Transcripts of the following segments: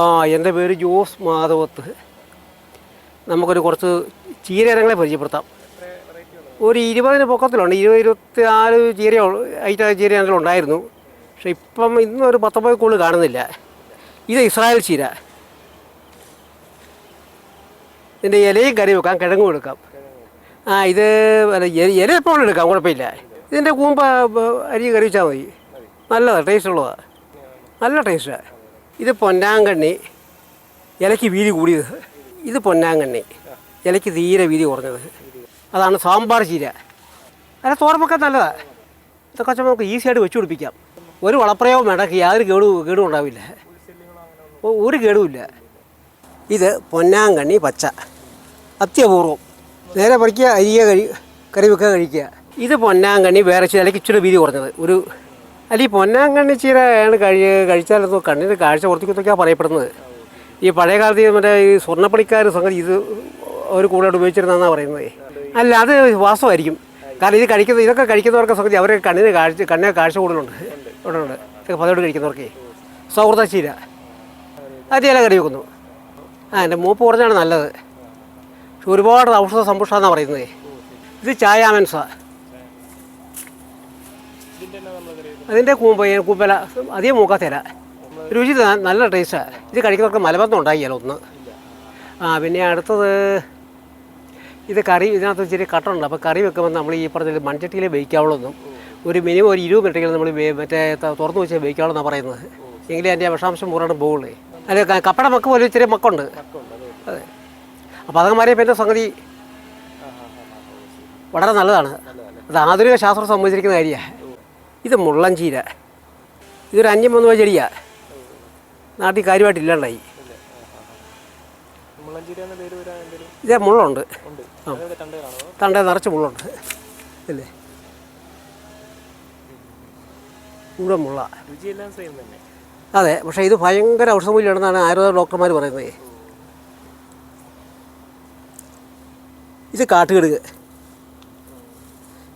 ആ എന്റെ പേര് ജോസ് മാധവത്ത്. നമുക്കൊരു കുറച്ച് ചീരയിനങ്ങളെ പരിചയപ്പെടുത്താം. ഒരു ഇരുപതിന് പൊക്കത്തിലുണ്ട്. ഇരുപത് ഇരുപത്തി നാല് ചീര ഐറ്റ ചീര ഉണ്ടായിരുന്നു. പക്ഷെ ഇപ്പം ഇന്നൊരു പത്തൊമ്പത് കൂടുതൽ കാണുന്നില്ല. ഇത് ഇസ്രായേൽ ചീര. ഇതിന്റെ ഇലയും കറി വെക്കാം കിഴങ്ങും എടുക്കാം. ആ ഇത് അല്ല, ഇല എപ്പോഴും എടുക്കാം കുഴപ്പമില്ല. ഇതിന്റെ കൂമ്പ അരി കറി വെച്ചാൽ മതി. നല്ലതാണ് ടേസ്റ്റ് ഉള്ളതാണ് നല്ല ടേസ്റ്റാണ് ഇത് പൊന്നാങ്കണ്ണി. ഇലയ്ക്ക് വീതി കൂടിയത്. ഇത് പൊന്നാങ്കണ്ണി. ഇലയ്ക്ക് തീരെ വീതി കുറഞ്ഞത്. അതാണ് സാമ്പാർ ചീര. അല്ല തോരമൊക്കെ നല്ലതാണ് ഇതൊക്കെ നമുക്ക് ഈസി ആയിട്ട് വെച്ച് പിടിപ്പിക്കാം. ഒരു വളപ്രയോഗം വേണ്ട യാതൊരു കേടു കേടും ഉണ്ടാവില്ല. ഒരു കേടുമില്ല ഇത് പൊന്നാങ്കണ്ണി പച്ച. അത്യപൂർവം. നേരെ പറിക്കുക അരിയ കഴി കറി വെക്കുക കഴിക്കുക. ഇത് പൊന്നാങ്കണ്ണി വേറെ ചിലക്ക് ഇച്ചിരി വീതി കുറഞ്ഞത്. ഒരു അല്ല ഈ പൊന്നാങ്കണ്ണി ചീരയാണ് കഴി കഴിച്ചാലെന്തോ കണ്ണിന് കാഴ്ച പുറത്തേക്കൊക്കെ പറയപ്പെടുന്നത്. ഈ പഴയ കാലത്ത് മറ്റേ ഈ സ്വർണപ്പണിക്കാർ സംഗതി ഇത് അവർ കൂടുതലായിട്ട് ഉപയോഗിച്ചിരുന്നതെന്നാണ് പറയുന്നത്. അല്ല അത് വാസമായിരിക്കും കാരണം ഇത് കഴിക്കുന്ന ഇതൊക്കെ കഴിക്കുന്നവർക്ക് സംഗതി അവരെ കണ്ണിന് കാഴ്ച കണ്ണിന് കാഴ്ച കൂടുതലുണ്ട്. ഇവിടെ ഇതൊക്കെ പതിനോട് കഴിക്കുന്നവർക്ക്. സൗഹൃദ ചീര. അത് ഇല കറി വെക്കുന്നു. ആ എന്റെ മൂപ്പ് കുറഞ്ഞാണ് നല്ലത്. പക്ഷെ ഒരുപാട് ഔഷധ സമ്പുഷ്ടമാണെന്നാണ് പറയുന്നത്. ഇത് ചായാമൻസ അതിന്റെ കൂമ്പ കൂമ്പല അധികം മൂക്കാത്തല രുചി നല്ല ടേസ്റ്റാണ് ഇത് കഴിക്കുന്നവർക്ക് മലബന്ധം ഉണ്ടായില്ലോ ഒന്ന്. ആ പിന്നെ അടുത്തത് ഇത് കറി ഇതിനകത്ത് ഇച്ചിരി കട്ടുണ്ട് അപ്പോൾ കറി വെക്കുമ്പോൾ നമ്മൾ ഈ പറഞ്ഞ മൺചട്ടിയിൽ വേവിക്കാവുള്ളൂ ഒരു മിനിമം ഒരു ഇരുപത് മിനിറ്റെങ്കിലും നമ്മൾ മറ്റേ തുറന്നു വെച്ചാൽ വെച്ച് വേവിക്കാവുള്ളൂ പറയുന്നത്. എങ്കിലും അതിന്റെ വിഷാംശം പൂറാണ്ട് പോകുള്ളൂ അല്ല കപ്പട മക്ക പോലെ ഇച്ചിരി മക്കുണ്ട്. അതെ. അപ്പോൾ അതങ്ങമാരെ പിന്നെ സംഗതി? വളരെ നല്ലതാണ്. അത് ആധുനിക ശാസ്ത്രം സംബന്ധിച്ചിരിക്കുന്ന കാര്യമാണ് ഇത് മുള്ളഞ്ചീര ഇതൊരു അന്യം വന്നു പോയ ചെടിയാണ് നാട്ടിൽ കാര്യമായിട്ട് ഇല്ലാണ്ടായി. ഇതേ മുള്ളുണ്ട്. തണ്ട നിറച്ച് മുള്ളുണ്ട്. അല്ലേ ഇവിടെ മുള്ള. അതെ പക്ഷേ ഇത് ഭയങ്കര ഔഷധമൂല്യമാണെന്നാണ് ആയുർവേദ ഡോക്ടർമാർ പറയുന്നത്. ഇത് കാട്ടുകടുക്.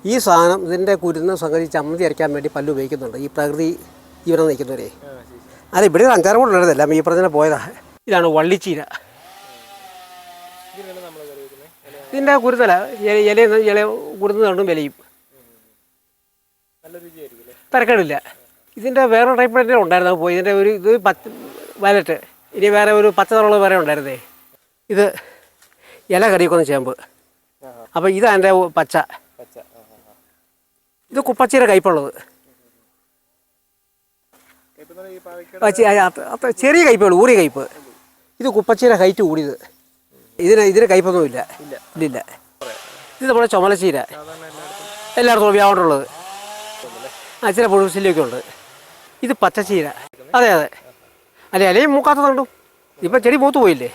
ഈ സാധനം ഇതിന്റെ കുരുന്ന് സംഗതി ചമ്മന്തി അരയ്ക്കാൻ വേണ്ടി പല്ല് ഉപയോഗിക്കുന്നുണ്ട്. ഈ പ്രകൃതി ഇവിടെ നിൽക്കുന്നവരെ. അല്ല ഇവിടെ ഒരു അഞ്ചാറ് കൂടെ ഉള്ളതല്ല ഈ പറഞ്ഞ പോയതാ. ഇതാണ് വള്ളിച്ചീര. ഇതിന്റെ കുരുത്തല ഇല ഇല കുരുന്ന് കണ്ടും വിലയും. തരക്കേടില്ല. ഇതിന്റെ വേറെ ടൈപ്പ് തന്നെ ഉണ്ടായിരുന്നു. പോയി. ഇതിന്റെ ഒരു ഇത് പത്ത് വയലറ്റ് ഇനി വേറെ ഒരു പച്ച നിറമുള്ളത് വേറെ ഉണ്ടായിരുന്നേ. ഇത് ഇല കറിയൊക്കെ ചേമ്പ്. അപ്പോൾ ഇതാണ് എന്റെ പച്ച. പച്ച. ഇത് കുപ്പച്ചീര കയ്പുള്ളത്. ചെറിയ കയ്പുകൾ ഊറിയ കയ്പ്. ഇത് കുപ്പച്ചീര ഹൈറ്റ് കൂടിയത്. ഇതിന് ഇതിന് കയ്പൊന്നും ഇല്ല. ഇല്ല ഇത് നമ്മുടെ ചുമലച്ചീര. എല്ലായിടത്തും വ്യാപകമുള്ളത് ആ ചില പുഴുസിലൊക്കെ ഉണ്ട് ഇത് പച്ചച്ചീര. അതെ അതെ. അല്ലെ അലയും മൂക്കാത്തതുണ്ടും ഇപ്പം ചെടി മൂത്ത് പോയില്ലേ?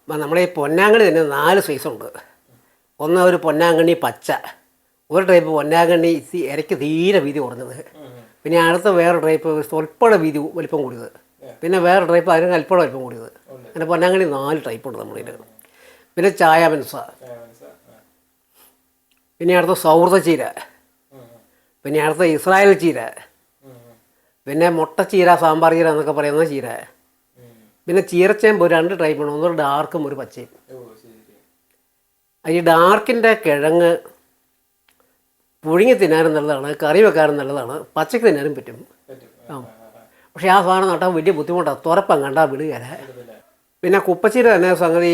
അപ്പം നമ്മുടെ ഈ പൊന്നാങ്കണി തന്നെ നാല് സൈസുണ്ട്. ഒന്ന് ഒരു പൊന്നാങ്കണ്ണി പച്ച. ഒരു ടൈപ്പ് പൊന്നാകണ്ണി ഇത്തി- ഇരയ്ക്ക് തീരെ വീതി കുറഞ്ഞത്. പിന്നെ അടുത്ത വേറെ ടൈപ്പ് സ്വല്പയുടെ വീതി വലിപ്പം കൂടിയത്. പിന്നെ വേറെ ടൈപ്പ് അതിന് അല്പം വലിപ്പം കൂടിയത്. അങ്ങനെ പൊന്നാങ്കണ്ണി നാല് ടൈപ്പ് ഉണ്ട് നമ്മുടെ ഇതിൽ പിന്നെ ചായ മനസ്സ പിന്നെ അടുത്ത സൗഹൃദ ചീര. പിന്നെ അടുത്ത ഇസ്രായേൽ ചീര. പിന്നെ മുട്ട ചീര സാമ്പാർ ചീര എന്നൊക്കെ പറയുന്ന ചീര. പിന്നെ ചീരച്ചേമ്പ് ഒരു രണ്ട് ടൈപ്പാണ് ഒന്ന് ഡാർക്കും ഒരു പച്ചയും. ഈ ഡാർക്കിന്റെ കിഴങ്ങ് പുഴുങ്ങി തിന്നാനും നല്ലതാണ് കറി വെക്കാനും നല്ലതാണ് പച്ചക്ക് തിന്നാനും പറ്റും. ആ. പക്ഷേ ആ സാധനം നട്ടാൽ വലിയ ബുദ്ധിമുട്ടാണ് തുറപ്പം കണ്ടാൽ വിടുകയല്ല പിന്നെ കുപ്പച്ചീര തന്നെ സംഗതി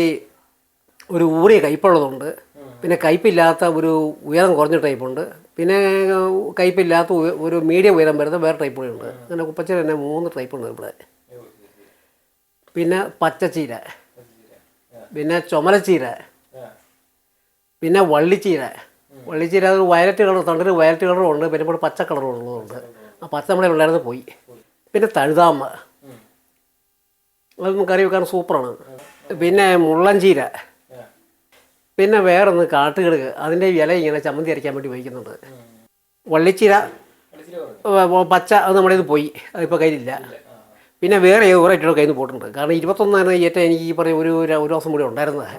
ഒരു ഊറിയ കയ്പുള്ളതുണ്ട്. പിന്നെ കയ്പില്ലാത്ത ഒരു ഉയരം കുറഞ്ഞ ടൈപ്പുണ്ട്. പിന്നെ കയ്പില്ലാത്ത ഒരു മീഡിയം ഉയരം വരുന്ന വേറെ ടൈപ്പ് കൂടെ ഉണ്ട് അങ്ങനെ കുപ്പച്ചീര തന്നെ മൂന്ന് ടൈപ്പുണ്ട് ഇവിടെ. പിന്നെ പച്ചച്ചീര. പിന്നെ ചുമലച്ചീര. പിന്നെ വള്ളിച്ചീര. വള്ളിച്ചീര അത് വയലറ്റ് കളർ തണ്ടിന് വയലറ്റ് കളറും ഉണ്ട് പിന്നെ ഇവിടെ പച്ച കളറും ഉള്ളതുണ്ട് ആ പച്ച നമ്മുടെ ഉണ്ടായിരുന്നത് പോയി. പിന്നെ തഴുതാമ. അതൊന്നും കറി വെക്കാൻ സൂപ്പറാണ്. പിന്നെ മുള്ളഞ്ചീര പിന്നെ പിന്നെ വേറൊന്ന് കാട്ടുകിടക്ക് അതിന്റെ ഇല ഇങ്ങനെ ചമ്മന്തി അരയ്ക്കാൻ വേണ്ടി ഉപയോഗിക്കുന്നുണ്ട്. വള്ളിച്ചീര പച്ച അത് നമ്മുടെ ഇത് പോയി. അതിപ്പോൾ കയ്യിലില്ല. പിന്നെ വേറെ കുറേ ഐറ്റം കയ്യിൽ നിന്ന് പോയിട്ടുണ്ട്. കാരണം ഇരുപത്തൊന്നാണ് ഏറ്റവും എനിക്ക് ഈ പറഞ്ഞ ഒരു ഒരു ദിവസം കൂടി ഉണ്ടായിരുന്നത്.